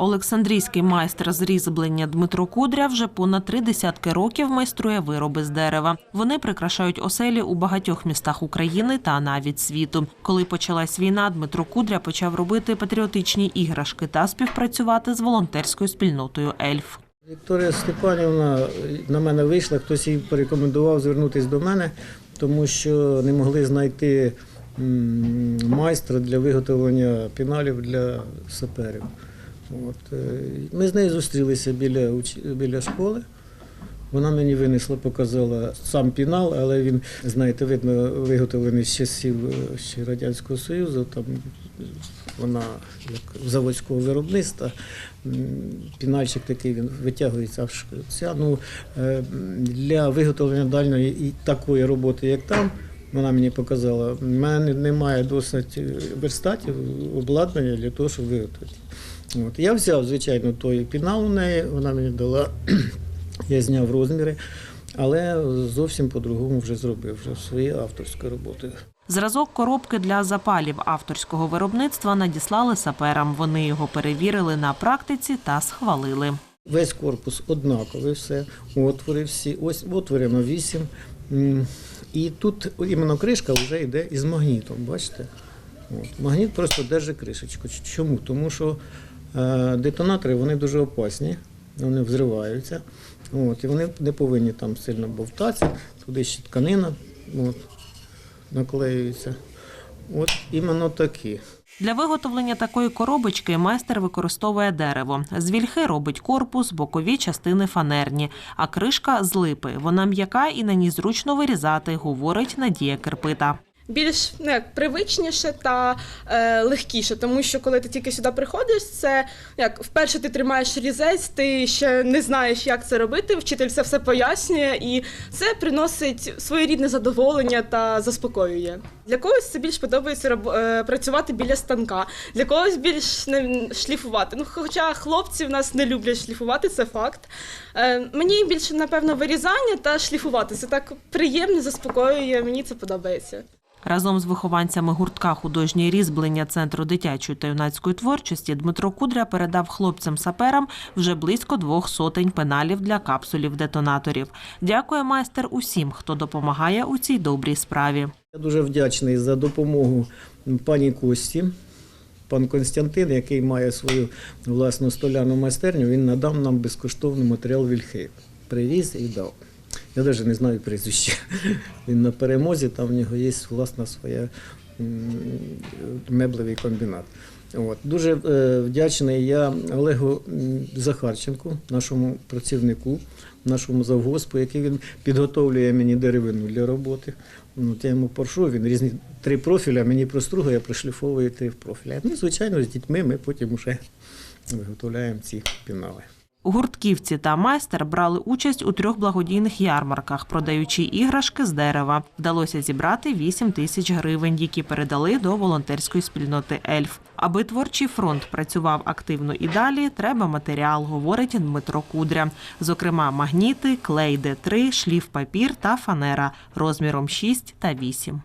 Олександрійський майстер з різьблення Дмитро Кудря вже понад три десятки років майструє вироби з дерева. Вони прикрашають оселі у багатьох містах України та навіть світу. Коли почалась війна, Дмитро Кудря почав робити патріотичні іграшки та співпрацювати з волонтерською спільнотою Ельф. Вікторія Степанівна на мене вийшла, хтось їй порекомендував звернутися до мене, тому що не могли знайти майстра для виготовлення піналів для саперів. От. е, Ми з нею зустрілися біля, біля школи. Вона мені винесла, показала сам пінал, але він, знаєте, видно, виготовлений з часів е, ще Радянського Союзу. Там вона як заводського виробництва. Пінальчик такий він витягується аж ця. Ну, е, для виготовлення дальньої і такої роботи, як там, вона мені показала, в мене немає досить верстатів, обладнання для того, щоб виготовити. От. Я взяв, звичайно, той пінал у неї, вона мені дала, я зняв розміри, але зовсім по-другому вже зробив, вже своєю авторською роботою. Зразок коробки для запалів авторського виробництва надіслали саперам. Вони його перевірили на практиці та схвалили. Весь корпус однаковий, все, отвори всі, ось отвори на 8. І тут іменно кришка вже йде із магнітом, бачите? От. Магніт просто держить кришечку. Чому? Тому що детонатори вони дуже опасні, вони взриваються. От, і вони не повинні там сильно бовтатися, туди ще тканина от, наклеюється. От іменно такі. Для виготовлення такої коробочки майстер використовує дерево. З вільхи робить корпус, бокові частини фанерні, а кришка з липи. Вона м'яка і на ній зручно вирізати, говорить Надія Кирпита. Більш ну, як, привичніше та е, легкіше, тому що коли ти тільки сюди приходиш, це як вперше ти тримаєш різець, ти ще не знаєш, як це робити. Вчитель це все пояснює, і це приносить своєрідне задоволення та заспокоює. Для когось це більш подобається роб- е, працювати біля станка, для когось більш не шліфувати. Ну, хоча хлопці в нас не люблять шліфувати, це факт. Е, мені більше напевно вирізання та шліфувати. Це так приємно, заспокоює. Мені це подобається. Разом з вихованцями гуртка художнє різьблення Центру дитячої та юнацької творчості Дмитро Кудря передав хлопцям-саперам вже близько двох сотень пеналів для капсулів детонаторів. Дякує майстер усім, хто допомагає у цій добрій справі. Я дуже вдячний за допомогу пані Кості. Пан Константин, який має свою власну столяну майстерню, він надав нам безкоштовний матеріал вільхи. Привіз і дав. Я навіть не знаю прізвище. Він на перемозі, там в нього є власна своя меблевий комбінат. От. Дуже е, вдячний я Олегу Захарченку, нашому працівнику, нашому завгоспу, який він підготовлює мені деревину для роботи. Ну, от я йому поршу, він різні три профіля, мені простругує, прошліфовує три профіля. Ну, звичайно, з дітьми ми потім вже виготовляємо ці пінали. Гуртківці та майстер брали участь у трьох благодійних ярмарках, продаючи іграшки з дерева. Вдалося зібрати 8 тисяч гривень, які передали до волонтерської спільноти Ельф. Аби творчий фронт працював активно і далі, треба матеріал, говорить Дмитро Кудря. Зокрема, магніти, клей Д3, шліф папір та фанера розміром 6 та 8.